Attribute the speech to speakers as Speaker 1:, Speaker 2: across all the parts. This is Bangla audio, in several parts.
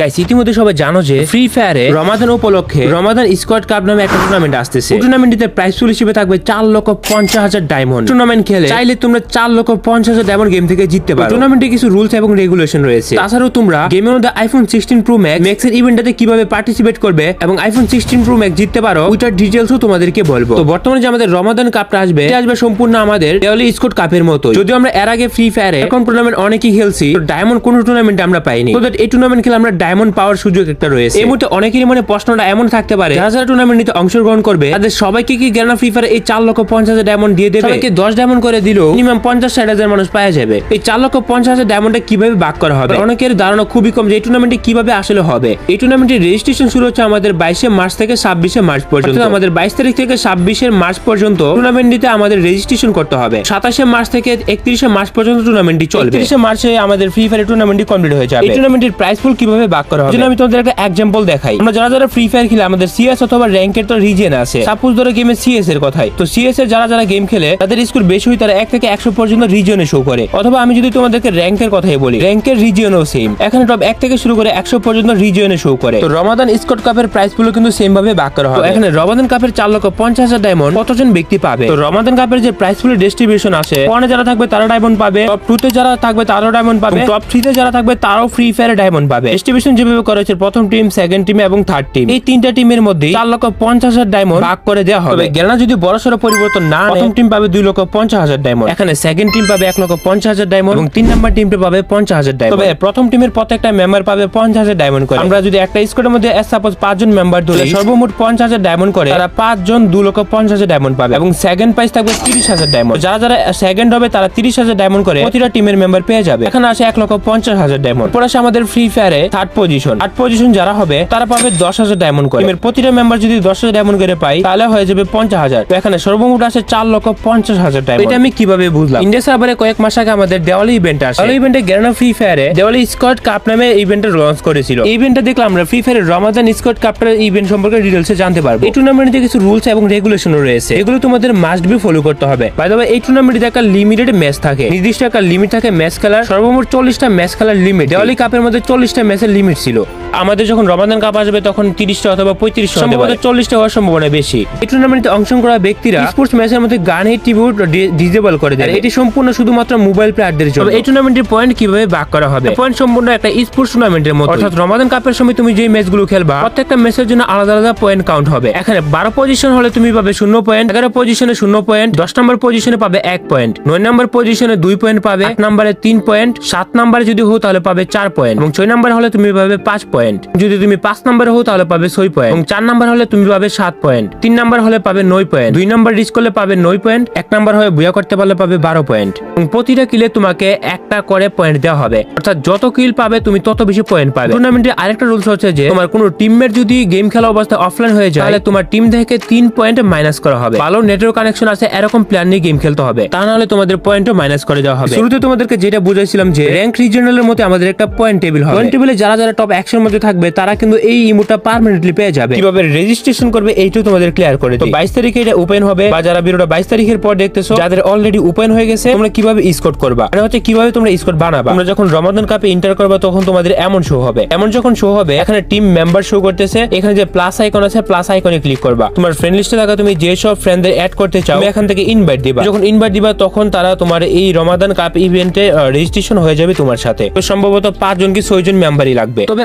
Speaker 1: গাইস ইতিমধ্যে সবাই জানো যে ফ্রি ফায়ারে রমাদান উপলক্ষে রমাদান স্কোয়াড কাপ নামে একটা টুর্নামেন্ট আসতেছে। টুর্নামেন্টটিতে প্রাইস পুল হিসেবে থাকবে চার লক্ষ পঞ্চাশ হাজার ডায়মন্ড টুর্নামেন্ট খেলে চাইলে তোমরা চার লক্ষ পঞ্চাশ হাজার ডায়মন্ড গেম থেকে জিততে পারো। টুর্নামেন্টে কিছু রুলস এবং রেগুলেশন রয়েছে। তাছাড়াও তোমরা গেমের মধ্যে iPhone sixteen pro max max এর ইভেন্টটাতে কীভাবে পার্টিসিপেট করবে এবং আইফোন সিক্সটিন প্রো ম্যাক্স জিততে পারো ওইটার ডিটেলসও তোমাদেরকে বলব। তো বর্তমানে যে আমাদের রমাদান কাপটা আসবে আসবে সম্পূর্ণ আমাদের দেওয়ালি স্কোয়াড কাপের মতো যদিও আমরা এর আগে ফ্রি ফায়ারে এখন টুর্নামেন্ট অনেকই খেলছি ডায়মন্ড কোন টুর্নামেন্টে আমরা পাইনি। তো এই টুর্নামেন্ট খেলে আমরা ডায়মন্ড পাওয়ার সুযোগ একটা রয়েছে। এই মুহূর্তে অনেকেরই মনে প্রশ্নটা এমন থাকতে পারে যারা যারা টুর্নামেন্ট নিতে অংশগ্রহণ করবে তাদের সবাইকে কি গ্যানা ফ্রি ফায়ার এই চার লক্ষ পঞ্চাশ হাজার ডায়মন্ড দিয়ে দেবে? সবাইকে দশ ডায়মন্ড করে দিল মিনিমাম পঞ্চাশ ষাট হাজার মানুষ পাওয়া যাবে। এই চার লক্ষ পঞ্চাশ হাজার ডায়মন্ডটা কীভাবে ভাগ করা হবে? অনেকের ধারণা খুবই কম যে এই টুর্নামেন্টে কীভাবে আসলে হবে। এই টুর্নামেন্টের রেজিস্ট্রেশন শুরু হচ্ছে আমাদের বাইশে মার্চ থেকে ছাব্বিশে মার্চ পর্যন্ত। আমাদের বাইশ তারিখ থেকে ছাব্বিশে মার্চ পর্যন্ত টুর্নামেন্টটিতে আমাদের রেজিস্ট্রেশন করতে হবে। সাতাশে মার্চ থেকে একত্রিশে মার্চ পর্যন্ত টুর্নামেন্টটি চলবে। একত্রিশে মার্চে আমাদের ফ্রি ফায়ার টুর্নামেন্টটি কমপ্লিট হয়ে যাবে। এই টুর্নামেন্টের প্রাইস ফুল কীভাবে ভাগ করা হবে। আমি তোমাদের একটা এক্সাম্পল দেখাই। আমরা যারা যারা ফ্রি ফায়ার খেলে আমাদের সিএস অথবা র্যাঙ্কের তো রিজেন আছে। সাপোজ ধরো গেমে সিএস এর কথাই। তো সিএস এর যারা যারা গেম খেলে তাদের স্কোর বেশি হয় তারা এক থেকে একশো পর্যন্ত রিজনে শো করে। অথবা আমি যদি তোমাদেরকে র্যাঙ্কের কথাই বলি র্যাঙ্কের রিজিয়নও সেম এখানে টপ এক থেকে শুরু করে একশো পর্যন্ত রিজিয়নে শো করে। তো রমাদান স্কট কাপের প্রাইসগুলো কিন্তু সেম ভাবে ভাগ করা হবে। এখানে রমাদান কাপের চার লক্ষ পঞ্চাশ হাজার ডায়মন্ড কতজন ব্যক্তি পাবে? তো রমাদান কাপের যে প্রাইস ফুলের ডিস্ট্রিবিউশন আছে ওয়ানে যারা থাকবে তারা ডায়মন্ড পাবে। টপ টু তে যারা থাকবে তারাও ডায়মন্ড পাবে। টপ থ্রি তে যারা থাকবে তারাও ফ্রি ফায়ার ডায়মন্ড পাবে। ডিস্ট্রিবিউশন যেভাবে করা হয়েছে প্রথম টিম সেকেন্ড টিম এবং থার্ড টিম এই তিনটা টিমের মধ্যে চার লক্ষ পঞ্চাশ হাজার ডায়মন্ড ভাগ করে দেওয়া হবে। গেলানা যদি বড়সড় পরিবর্তন না প্রথম টিম পাবে দুই লক্ষ পঞ্চাশ হাজার ডায়মন্ড এখানে সেকেন্ড টিম পাবে এক লক্ষ পঞ্চাশ হাজার ডায়মন্ড এবং তিন নম্বর টিমটা পাবে পঞ্চাশ হাজার ডায়মন্ড তবে প্রথম টিমের প্রত্যেকটা মেম্বার পাবে পঞ্চাশ হাজার ডায়মন্ড করে। আমরা যদি একটা স্কোয়াডের মধ্যে সাপোজ পাঁচজন মেম্বার ধরে সর্বমোট পঞ্চাশ হাজার ডায়মন্ড করে তারা পাঁচজন দু লক্ষ পঞ্চাশ হাজার ডায়মন্ড পাবে এবং সেকেন্ড প্রাইস থাকবে তিরিশ হাজার ডায়মন্ড যারা যারা সেকেন্ড হবে তারা তিরিশ হাজার ডায়মন্ড করে প্রতিটা টিমের মেম্বার পেয়ে যাবে। এখানে আসে এক লক্ষ পঞ্চাশ হাজার ডায়মন্ড পরে আমাদের ফ্রি ফায়ারে থার্ড পজিশন থার্ড পজিশন যারা হবে তারা পাবে দশ হাজার ডায়মন্ড করে। টিমের প্রতিটা মেম্বার যদি দশ হাজার ডায়মন্ড করে পাই তাহলে হয়ে যাবে পঞ্চাশ হাজার। তো এখানে সর্বমোট আসে চার লক্ষ পঞ্চাশ হাজার ডায়মন্ড এটা আমি কীভাবে বুঝলাম? ইন্ডিয়া সার্ভারে কয়েক মাস আগে আমাদের দেওয়ালি ইভেন্ট আসে। দেওয়ালি ইভেন্টে গ্যারানা ফ্রি ফায়ারে দেওয়ালি স্কট কাপ নামে ইভেন্টটা লঞ্চ করেছিল। এই ইভেন্টটা দেখলাম আমরা ফ্রি ফায়ারের রমাদান স্কট কাপটার ইভেন্ট সম্পর্কে ডিটেলসে জানতে পারব। এই টুর্নামেন্টে কিছু রুলস এবং রেগুলেশন রয়েছে। এগুলো তোমাদের মাস্ট বি ফলো করতে হবে। বাই দ্য এই টুর্নামেন্টে একটা লিমিটেড ম্যাচ থাকে। নির্দিষ্ট একটা লিমিট থাকে ম্যাচ খেলার। সর্বমোট চল্লিশটা ম্যাচ খেলার লিমিট দেওয়ালি কাপের মধ্যে চল্লিশটা ম্যাচের লিমিট ছিল। আমাদের যখন রমাদান কাপ আসবে তখন তিরিশটা অথবা পঁয়ত্রিশটা সম্ভবত চল্লিশটা হওয়ার সম্ভাবনা বেশি। এই টুর্নামেন্টে অংশগ্রহণ করা ব্যক্তিরা স্পোর্টস ম্যাচের মধ্যে গান ট্রিবিউট ডিজেবল করে দেয় এটি সম্পূর্ণ শুধুমাত্র মোবাইল প্লেয়ারদের জন্য। এই টুর্নামেন্টের পয়েন্ট কীভাবে ভাগ করা হবে? পয়েন্ট সম্পূর্ণ একটা স্পোর্টস টুর্নামেন্টের মতো অর্থাৎ রমাদান কাপের সময় তুমি যে ম্যাচগুলো খেলবা প্রত্যেকটা ম্যাচের জন্য আলাদা আলাদা পয়েন্ট কাউন্ট হবে। এখানে বারো পজিশন হলে তুমি পাবে শূন্য পয়েন্ট এগারো পজিশনে শূন্য পয়েন্ট দশ নম্বর পজিশনে পাবে এক পয়েন্ট নয় নম্বর পজিশনে দুই পয়েন্ট পাবে এক নম্বরে তিন পয়েন্ট সাত নম্বরে যদি হো তাহলে পাবে চার পয়েন্ট এবং ছয় নম্বর হলে তুমি পাবে পাঁচ পয়েন্ট যদি তুমি পাঁচ নম্বরে হো তাহলে পাবে ছয় পয়েন্ট এবং চার নম্বর হলে তুমি পাবে সাত পয়েন্ট তিন নম্বর হলে পাবে নয় পয়েন্ট দুই নম্বর রিস্ক করলে পাবে নয় পয়েন্ট এক নম্বর হয়ে বুয়া করতে পারলে পাবে বারো পয়েন্ট এবং প্রতিটা কিলে তোমাকে একটা করে পয়েন্ট দেওয়া হবে। অর্থাৎ যত কিল পাবে তুমি তত বেশি পয়েন্ট পাবে। টুর্নামেন্টে আরেকটা রুলস হচ্ছে যে তোমার কোনো টিমমেট যদি গেম খেলা অবস্থায় অফলাইন হয়ে যায় তাহলে তোমার টিম থেকে তিন পয়েন্ট মাইনাস করা হবে। ভালো নেটওয়ার্ক কানেকশন আছে এরকম প্ল্যান নিয়ে গেম খেলতে হবে। তা নাহলে তোমাদের পয়েন্টও মাইনাস করে দেওয়া হবে। শুরুতে তোমাদেরকে যেটা বুঝাইছিলাম যে র্যাঙ্ক রিজনালের মধ্যে আমাদের একটা পয়েন্ট টেবিল হবে। পয়েন্ট টেবিলে যারা যারা টপ একশোর মধ্যে থাকবে তারা কিন্তু এই ইমোটা পার্মানেন্টলি পেয়ে যাবে। কীভাবে রেজিস্ট্রেশন করবে এইটাও তোমাদের ক্লিয়ার করে দিই। বাইশ তারিখে এটা ওপেন হবে বা যারা ভিডিওটা বাইশ তারিখের পর দেখতেছো যাদের অলরেডি ওপেন হয়ে গেছে তোমরা কীভাবে স্কোর করবা? মানে হচ্ছে কীভাবে তোমরা স্কোর বানাবা? তোমরা যখন রমাদান কাপে ইন্টার করবা তখন তোমাদের এমন শো হবে। এমন যখন শো হবে এখানে টিম মেম্বার শো করতেছে এখানে যে প্লাস আইকন আছে প্লাস আইকনে ক্লিক করবা। তোমার ফ্রেন্ড লিস্টে থাকা তুমি যে সব ফ্রেন্ডদের অ্যাড করতে চাও তুমি এখান থেকে ইনভাইট দিবা। যখন ইনভাইট দিবা তখন তারা তোমার এই রমাদান কাপ ইভেন্টে রেজিস্ট্রেশন হয়ে যাবে তোমার সাথে। তো সম্ভবত পাঁচজন কি ছয়জন মেম্বারই লাগবে। তবে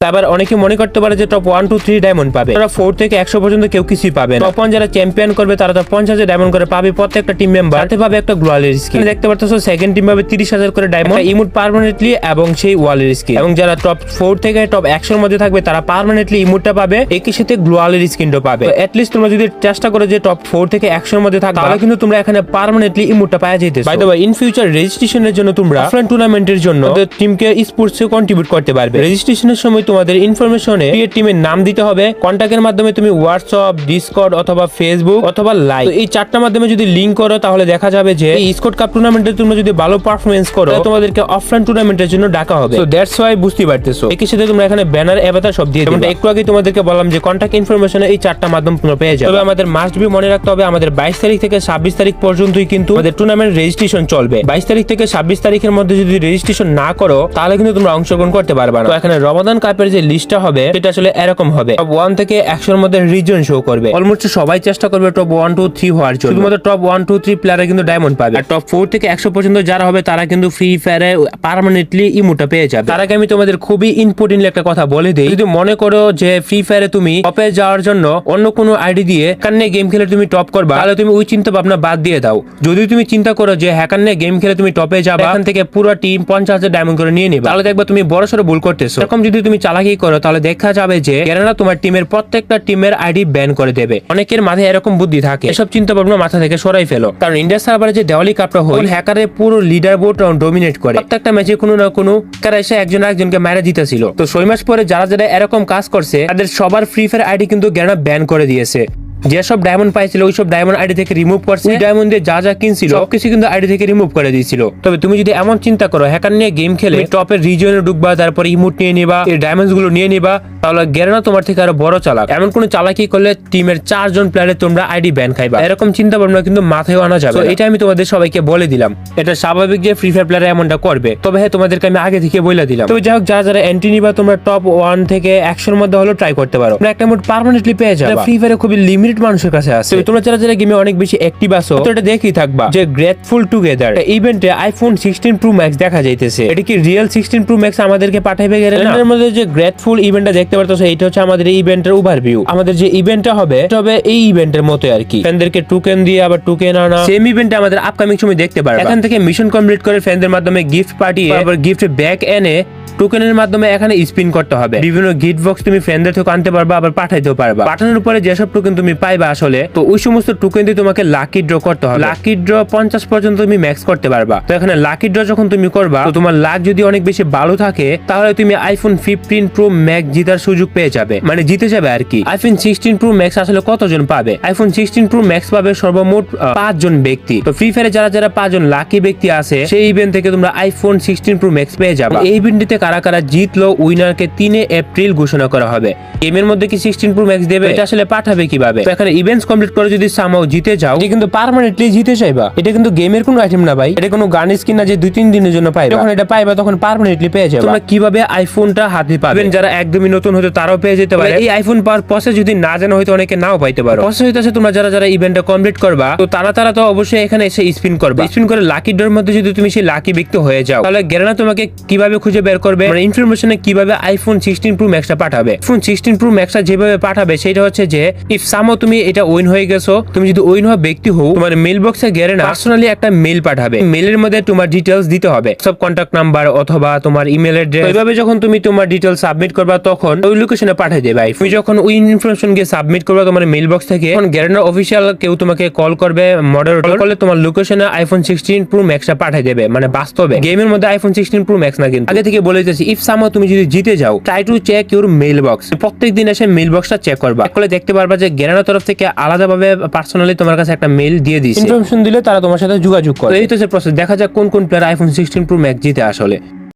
Speaker 1: আবার অনেকে মনে করতে পারে যে top one two three diamond পাবে। তারা ফোর থেকে একশো পর্যন্ত কেউ কিছুই পাবে টপ ওয়ান যারা চ্যাম্পিয়ন করবে তারা তো পঞ্চাশ হাজার ডায়মন্ড করে পাবে। প্রত্যেকটা টিম মেম্বার হাতে পাবে একটা গ্লোয়ালের স্কিন দেখতে পাচ্ছ সেকেন্ড টিম পাবে তিরিশ হাজার করে ডায়মন্ড ইমুট পার্মানেন্টলি এবং সেই ওয়ালের স্কিন এবং যারা টপ ফোর থেকে টপ একশোর মধ্যে থাকবে তারা পার্মানেন্টলি ইমুটটা পাবে। একই সাথে গ্লোয়ালের স্কিনটা পাবে। এটলিস্ট তোমরা যদি চেষ্টা করো যে টপ ফোর থেকে একশোর মধ্যে থাকবে তাহলে কিন্তু তোমরা এখানে পার্মানেন্টলি ইমুটটা পাওয়া যেতে বাই দ্য ইন ফিউচার রেজিস্ট্রেশনের জন্য তোমরা অফলাইন টুর্নামেন্টের জন্য টিমকে স্পোর্টসে কন্ট্রিবিউট করতে পারবে। রেজিস্ট্রেশনের সময় তোমাদের ইনফরমেশনে ক্রিয়েট টিমের নাম দিতে হবে। কন্ট্যাক্টের মাধ্যমে তুমি হোয়াটসঅ্যাপ ডিসকর্ড অথবা ফেসবুক অথবা লাইভ এই চারটা মাধ্যমে যদি লিঙ্ক করো তাহলে দেখা যাবে যে এই স্কোট কাপ টুর্নামেন্টে তোমরা যদি ভালো পারফরমেন্স করো তাহলে তোমাদেরকে অফলাইন টুর্নামেন্টের জন্য ডাকা হবে। তো দ্যাটস ওয়াই বুঝতে পারতেছো। একই সাথে তোমরা এখানে ব্যানার অ্যাভাতার সব দিয়ে দিবে। একটু আগে তোমাদেরকে বললাম যে কন্ট্যাক্ট ইনফরমেশনে এই চারটা মাধ্যম তোমরা পেয়ে যাবে। তবে আমাদের মাস্ট বি মনে রাখতে হবে আমাদের বাইশ তারিখ থেকে ছাব্বিশ তারিখ পর্যন্তই কিন্তু আমাদের টুর্নামেন্ট রেজিস্ট্রেশন চলবে। বাইশ তারিখ থেকে ছাব্বিশ তারিখের মধ্যে যদি রেজিস্ট্রেশন না করো তাহলে কিন্তু তোমরা অংশগ্রহণ করতে পারবে না। তো এখানে রমাদান কাপের যে লিস্টটা হবে, সেটা আসলে এরকম হবে। টপ ওয়ান থেকে একশোর মধ্যে রিজন শো করবে। অলমোস্ট সবাই চেষ্টা করবে টপ ওয়ান টু থ্রি হওয়ার জন্য। শুধুমাত্র টপ ওয়ান টু থ্রি প্লেয়ারে কিন্তু ডায়মন্ড পাবে। আর টপ ফোর থেকে একশো পর্যন্ত যারা হবে, তারা কিন্তু ফ্রি ফায়ারে পার্মানেন্টলি ইমোটা পেয়ে যাবে। তার আগে আমি তোমাদের খুবই ইম্পর্টেন্ট একটা কথা বলে দিই। যদি মনে করো যে ফ্রি ফায়ারে তুমি টপে যাওয়ার জন্য অন্য কোনো আইডি দিয়ে হ্যাকার গেম খেলে তুমি টপ করবা, তাহলে তুমি ওই চিন্তা ভাবনা বাদ দিয়ে দাও। যদি তুমি চিন্তা করো যে হ্যাকার নিয়ে গেম খেলে তুমি টপে যাবা, এখান থেকে পুরো টিম পঞ্চাশ হাজার ডায়মন্ড করে নিয়ে নিবা। তাহলে দেখবা তুমি বড় সড়ো ভুল করতেছো। এরকম যদি তুমি চালাকি করো, তাহলে দেখা যাবে যে কেননা তোমার টিমের প্রত্যেকটা টিমের আইডি ব্যান করে দেবে। অনেকের মাথায় এরকম বুদ্ধি থাকে। এসব চিন্তা ভাবনা মাথা থেকে সরাই ফেলো। কারণ ইন্ডিয়া সার্ভারে যে দেওয়ালি কাপটা হয় হ্যাকারের পুরো লিডার বোর্ড ডোমিনেট করে। প্রত্যেকটা ম্যাচে কোনো না কোনো এসে একজন একজনকে মারা জিতেছিল তো ছয় মাস পরে যারা যারা এরকম কাজ করছে, তাদের সবার ফ্রি ফায়ার আইডি কিন্তু গ্যানা ব্যান করে দিয়েছে। যেসব ডায়মন্ড পাইছিল ওই সব ডায়মন্ড আইডি থেকে রিমুভ করছে। ডায়মন্ড দিয়ে যা যা কিনছিল। সবকিছু কিন্তু আইডি থেকে রিমুভ করে দিয়েছিল। তবে তুমি যদি এমন চিন্তা করো হ্যাকার নিয়ে গেম খেলে টপের রিজিয়নে ঢুকবা তারপরে ইমোট নিয়ে নিবা এই ডায়মন্ডগুলো নিয়ে নিবা তাহলে গেরানা তোমার থেকে আরও বড় চালাক। এমন কোন চালাকি করলে টিমের চারজন প্লেয়ারে তোমরা আইডি ব্যান খাইবা। এরকম চিন্তা ভাবনা কিন্তু মাথায় আনা যাবে এটা আমি তোমাদের সবাইকে বলে দিলাম। এটা স্বাভাবিক যে ফ্রি ফায়ার প্লেয়ার এমনটা করবে। তবে হ্যাঁ তোমাদেরকে আমি আগে থেকে বলে দিলাম। তবে যাই হোক যারা যারা এন্ট্রি নিবা তোমরা টপ ওয়ান থেকে একশোর মধ্যে হলো ট্রাই করতে পারো। একটা মোট পার্মানেন্টলি পেয়ে যাবে। ফ্রি ফায়ারে খুবই লিমিটেড মানুষের কাছে আছে। তো তোমরা যারা যারা গেমে অনেক বেশি অ্যাক্টিভ আছো তো এটা দেখেই থাকবা। যে গ্রেটফুল টুগেদার ইভেন্টে আইফোন সিক্সটিন প্রো ম্যাক্স দেখা যাইতেছে। এটা কি রিয়েল সিক্সটিন প্রো ম্যাক্স আমাদেরকে পাঠাইবে গেলে এর মধ্যে যে গ্রেটফুল ইভেন্টটা দেখতে পারতেছো এটা হচ্ছে আমাদের এই ইভেন্টের ওভারভিউ আমাদের যে ইভেন্টটা হবে এটা হবে এই ইভেন্টের মতো আর কি। ফ্যানদেরকে টুকেন দিয়ে আবার টুকেন আনা। সেম ইভেন্টে আমাদের আপকামিং সময় দেখতে পারবে। এখান থেকে মিশন কমপ্লিট করে ফ্যানদের মাধ্যমে গিফট পাঠিয়ে আবার গিফট ব্যাক এনে টোকেনের মাধ্যমে এখানে স্পিন করতে হবে। বিভিন্ন গিফট বক্স তুমি ফ্রেন্ডদের থেকে আনতে পারবা, আবার পাঠাইতেও পারবা। পাঠানোর পরে যেসব টোকেন তুমি পাইবা আসলে, তো ওই সমস্ত টোকেন দিয়ে তোমাকে লাকি ড্র করতে হবে। লাকি ড্র পঞ্চাশ পর্যন্ত তুমি ম্যাক্স করতে পারবা। তো এখানে লাকি ড্র যখন তুমি করবা, তো তোমার লাক যদি অনেক বেশি ভালো থাকে, তাহলে তুমি আইফোন ফিফটিন প্রো ম্যাক্স জিতার সুযোগ পেয়ে যাবে। মানে জিতে যাবে আর কি। আইফোন সিক্সটিন প্রো ম্যাক্স আসলে কতজন পাবে? আইফোন সিক্সটিন প্রো ম্যাক্স পাবে সর্বমোট পাঁচজন ব্যক্তি। তো ফ্রি ফায়ারে যারা যারা পাঁচজন লাকি ব্যক্তি আছে, সেই ইভেন্ট থেকে তোমরা আইফোন সিক্সটিন প্রো ম্যাক্স পেয়ে যাবে। এই ইভেন্টটিতে কারা কারা জিতলো উইনারকে তিনে এপ্রিল ঘোষণা করা হবে। গেমের মধ্যে কি সিক্সটিন প্রো ম্যাক্স দেবে? এটা আসলে পাঠাবে কীভাবে? তো এখানে ইভেন্টস কমপ্লিট করে যদি সামাও জিতে যাও এটা কিন্তু পার্মানেন্টলি জিতে চাইবা এটা কিন্তু গেমের কোনো আইটেম না ভাই। এটা কোনো গান স্কিন না যে দুই তিন দিনের জন্য পাইবা। যখন এটা পাইবা তখন পার্মানেন্টলি পেয়ে যাবে। তোমরা কীভাবে আইফোনটা হাতে পাবে? যারা একদমই নতুন হয়তো তারাও পেয়ে যেতে পারে। এই আইফোন পাওয়ার প্রসেস যদি না জানো হয়তো অনেকে নাও পাইতে পারো। প্রসেস হইতেছে তোমরা যারা যারা ইভেন্টটা কমপ্লিট করবা তো তারা তারা তো অবশ্যই এখানে এসে স্পিন করবে। স্পিন করে লাকি ডোর মধ্যে যদি তুমি সেই লাকি ব্যক্তি হয়ে যাও তাহলে গেরানা তোমাকে কীভাবে খুঁজে বের করবে? মানে ইনফরমেশনে কীভাবে আইফোন সিক্সটিন প্রো ম্যাক্সটা পাঠাবে? ফোন সিক্সটিন প্রো ম্যাক্সটা যেভাবে পাঠাবে, সেটা হচ্ছে যে ইফ সামো তুমি এটা ওইন হয়ে গেছো, তুমি যদি ওইন হওয়া ব্যক্তি হও, তোমার মেল বক্সে গেলে না পার্সোনালি একটা মেল পাঠাবে। মেলের মধ্যে তোমার ডিটেলস দিতে হবে। সব কন্ট্যাক্ট নাম্বার অথবা তোমার ইমেল অ্যাড্রেস এইভাবে যখন তুমি তোমার ডিটেলস সাবমিট করবা, তখন ওই লোকেশনে পাঠিয়ে দেবে তুমি যখন ওই ইনফরমেশন গিয়ে সাবমিট করবা তোমার মেল বক্স থেকে, তখন গ্যারেন্টার অফিসিয়াল কেউ তোমাকে কল করবে মডারেটর করলে তোমার লোকেশনে আইফোন সিক্সটিন প্রো ম্যাক্সটা পাঠিয়ে দেবে মানে বাস্তবে। গেমের মধ্যে আইফোন সিক্সটিন প্রো ম্যাক্স না কিন্তু। আগে থেকে বলে দিতেছি ইফ সামো তুমি যদি জিতে যাও try to check your mail box প্রত্যেক দিন এসে মেল বক্সটা চেক করবা। করলে দেখতে পারবা যে গেরানোর তরফ থেকে আলাদাভাবে পার্সোনালি তোমার কাছে একটা মেল দিয়ে দিয়েছে। ইনফরমেশন দিলে তারা তোমার সাথে যোগাযোগ করে। এই তো সে প্রসেস দেখা যাক কোন কোন player iPhone sixteen pro max জিতে আসলে।